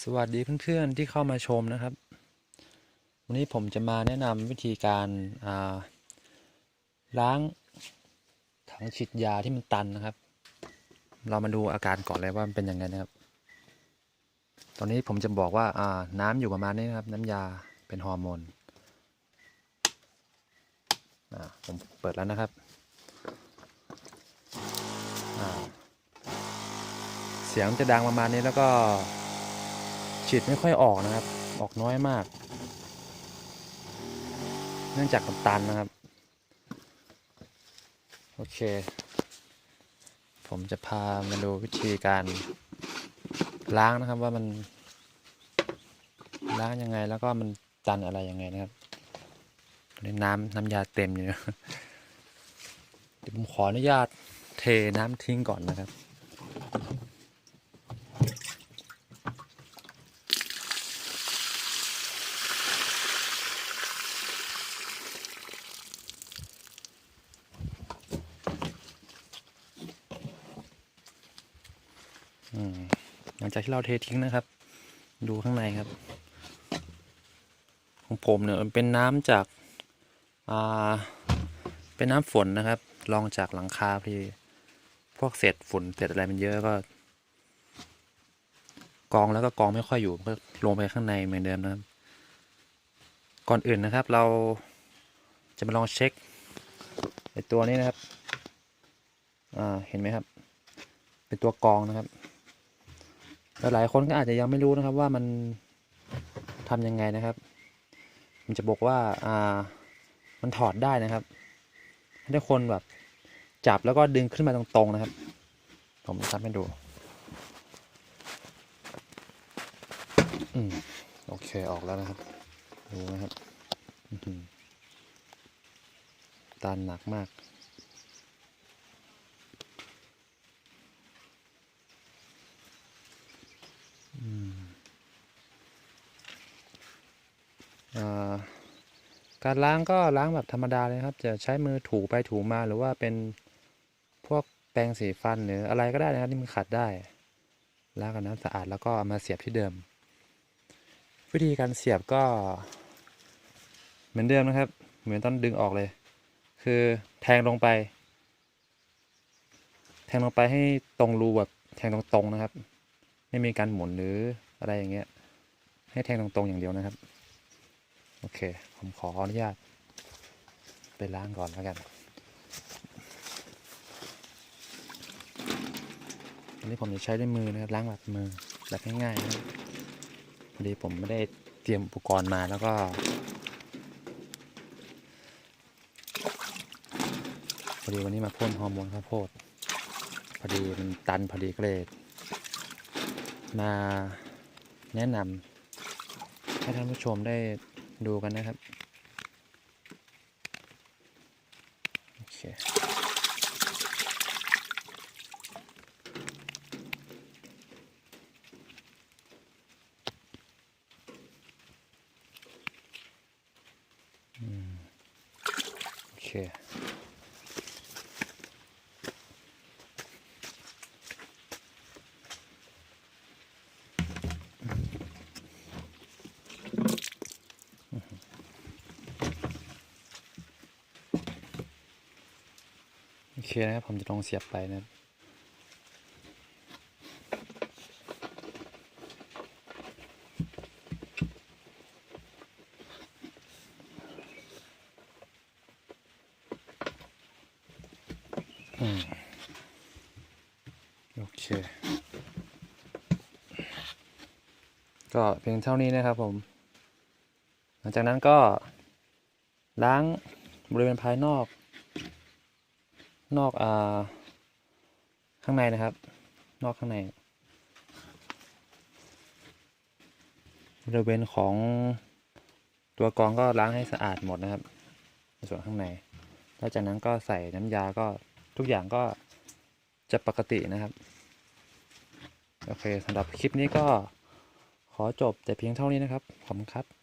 สวัสดีเพื่อนๆที่เข้ามาชมนะครับ วันนี้ผมจะมาแนะนำวิธีการาล้างถังฉีดยาที่มันตันนะครับ เรามาดูอาการก่อนเลยว่ามันเป็นยังไงนะครับ ตอนนี้ผมจะบอกว่าาน้ำอยู่ประมาณนี้นะครับ น้ำยาเป็นฮอร์โมนผมเปิดแล้วนะครับเสียงจะดังประมาณนี้แล้วก็ ฉีดไม่ค่อยออกนะครับ ออกน้อยมาก เนื่องจากมันตันนะครับ โอเค ผมจะพามาดูวิธีการล้างนะครับว่ามัน ล้างยังไงแล้วก็มันตันอะไรยังไงนะครับในน้ำน้ำยาเต็มอยู่เดี๋ยวผมขออนุญาตเทน้ำทิ้งก่อนนะครับ หลังจากที่เราเททิ้งนะครับ ดูข้างในครับ ของผมเนี่ยมันเป็นน้ำจากอ่าเป็นน้ำฝนนะครับรองจากหลังคาพี่พวกเศษฝุ่นเศษอะไรมันเยอะก็ กองแล้วก็กองไม่ค่อยอยู่ก็ลงไปข้างในเหมือนเดิมนะครับ ก่อนอื่นนะครับ เราจะมาลองเช็คไอตัวนี้นะครับ อ่า เห็นไหมครับ เป็นตัวกองนะครับ แต่หลายคนก็อาจจะยังไม่รู้นะครับว่ามันทำยังไงนะครับ มันจะบอกว่าอ่ามันถอดได้นะครับให้ทุกคนแบบจับแล้วก็ดึงขึ้นมาตรงๆนะครับ ผมจะทำให้ดูอืมโอเคออกแล้วนะครับดูนะครับตันหนักมาก การล้างก็ล้างแบบธรรมดาเลยครับ จะใช้มือถูไปถูมาหรือว่าเป็นพวกแปรงสีฟันหรืออะไรก็ได้นะครับที่มันขัดได้ ล้างกับน้ำสะอาดแล้วก็เอามาเสียบที่เดิม วิธีการเสียบก็ เหมือนเดิมนะครับ เหมือนต้องดึงออกเลย คือแทงลงไป แทงลงไปให้ตรงรูแบบแทงตรงๆนะครับ ไม่มีการหมุนหรืออะไรอย่างเงี้ย ให้แทงตรงๆอย่างเดียวนะครับ โอเค ผมขออนุญาต ไปล้างก่อนแล้วกัน อันนี้ผมจะใช้ด้วยมือนะครับล้างแบบมือแบบง่ายๆนะพอดีผมไม่ได้เตรียมอุปกรณ์มาแล้วก็พอดีวันนี้มาพ่นฮอร์โมนข้าวโพดพอดีมันตันพอดีก็เลยมาแนะนำให้ท่านผู้ชมได้ ดูกันนะครับ โอเค เคนะครับผมจะลองเสียบไปนะครับโอเค ก็เพียงเท่านี้นะครับผม หลังจากนั้นก็ล้างบริเวณภายนอก นอกอ่าข้างในนะครับ นอกข้างในบริเวณของตัวกรองก็ล้างให้สะอาดหมดนะครับในส่วนข้างใน แล้วจากนั้นก็ใส่น้ำยาก็ทุกอย่างก็จะปกตินะครับ โอเคสำหรับคลิปนี้ก็ขอจบแต่เพียงเท่านี้นะครับ ขอบคุณครับ